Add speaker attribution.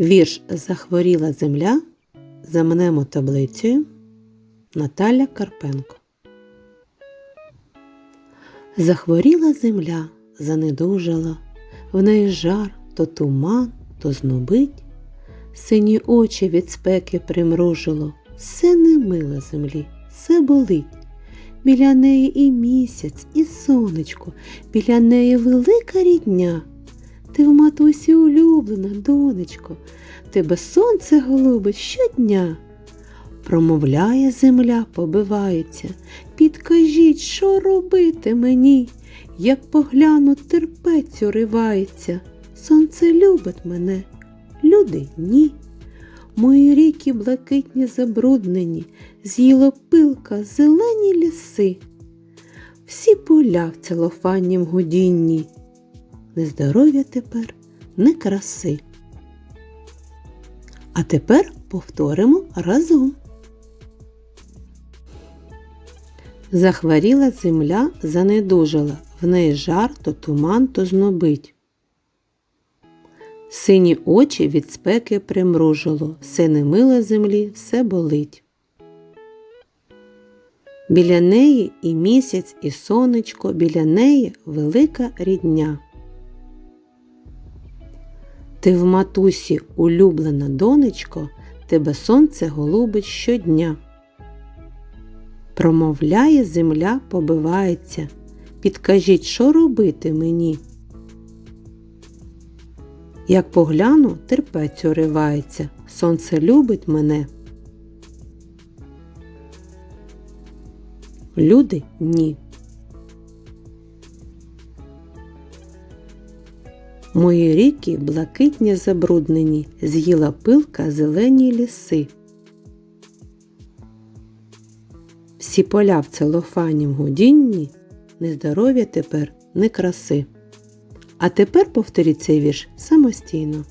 Speaker 1: Вірш Захворіла земля замнемо таблицею Наталя Карпенко. Захворіла земля, занедужала, в неї жар то туман, то знобить, сині очі від спеки примружило, все не мило землі, все болить. Біля неї і місяць, і сонечко, біля неї велика рідня. Ти в матусі улюблена, донечко, тебе сонце голубить щодня. Промовляє земля, побивається. Підкажіть, що робити мені, як погляну, терпець уривається. Сонце любить мене, люди ні. Мої ріки блакитні забруднені, з'їло пилка зелені ліси. Всі поля в целофаннім гудінні, не здоров'я тепер, не краси. А тепер повторимо разом. Захворіла земля, занедужала, в неї жар то туман, то знобить. Сині очі від спеки примружило, все немило землі, все болить. Біля неї і місяць, і сонечко, біля неї велика рідня. Ти в матусі улюблена донечко, тебе сонце голубить щодня. Промовляє земля, побивається. Підкажіть, що робити мені? Як погляну, терпець уривається, сонце любить мене. Люди ні. Мої ріки блакитні забруднені, з'їла пилка зелені ліси. Всі поля в целофанім гудінні, нездоров'я тепер, не краси. А тепер повторіть цей вірш самостійно.